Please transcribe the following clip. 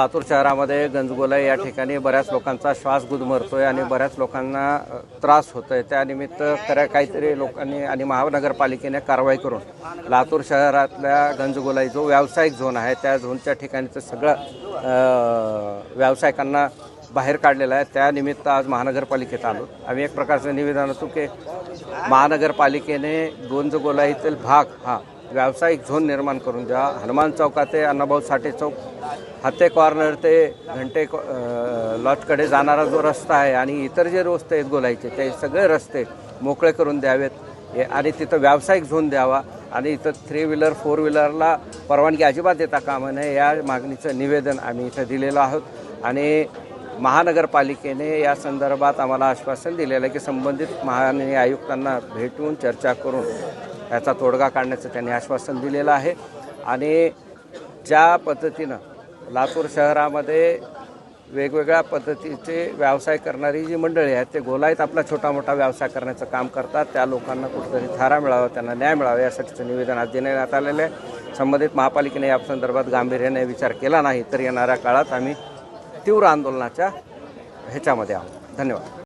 लातूर शहरामध्ये गंजगोलाई या ठिकाणी बऱ्याच लोकांचा श्वास गुदमरतोय आणि बऱ्याच लोकांना त्रास होतोय. त्यानिमित्त खऱ्या काहीतरी लोकांनी आणि महानगरपालिकेने कारवाई करून लातूर शहरातल्या गंजगोलाई जो व्यावसायिक झोन आहे त्या झोनच्या ठिकाणीचं सगळं व्यावसायिकांना बाहेर काढलेलं आहे. त्यानिमित्त आज महानगरपालिकेत आलो. आम्ही एक प्रकारचं निवेदन होतो की महानगरपालिकेने गोंजगोलाईतील भाग हा व्यावसायिक झोन निर्माण करून द्या. हनुमान चौकात आहे अण्णाभाऊ साठे चौक. हत्ते कॉर्नर ते घंटे कॉ- लॉजकडे जाणारा जो रस्ता आहे आणि इतर जे रस्ते आहेत गोलायचे ते सगळे रस्ते मोकळे करून द्यावेत. आणि तिथं व्यावसायिक झोन द्यावा. आणि इथं थ्री व्हीलर फोर व्हीलरला परवानगी अजिबात देता कामा नये या मागणीचं निवेदन आम्ही इथं दिलेलं आहोत. आणि महानगरपालिकेने या संदर्भात आम्हाला आश्वासन दिलेलं आहे की संबंधित महानगरी आयुक्तांना भेटून चर्चा करून याचा तोडगा काढण्याचं त्यांनी आश्वासन दिलेलं आहे. आणि ज्या पद्धतीनं लातूर शहरामध्ये वेगवेगळ्या पद्धतीचे व्यवसाय करणारी जी मंडळी आहेत ते गोलायत आपला छोटा मोठा व्यवसाय करण्याचं काम करतात. त्या लोकांना कुठेतरी थारा मिळावा त्यांना न्याय मिळावा यासाठीचं निवेदन आज देण्यात आलेलं आहे. संबंधित महापालिकेने या संदर्भात गांभीर्याने विचार केला नाही तर येणाऱ्या काळात आम्ही तीव्र आंदोलनाच्या ह्याच्यामध्ये आहोत. धन्यवाद.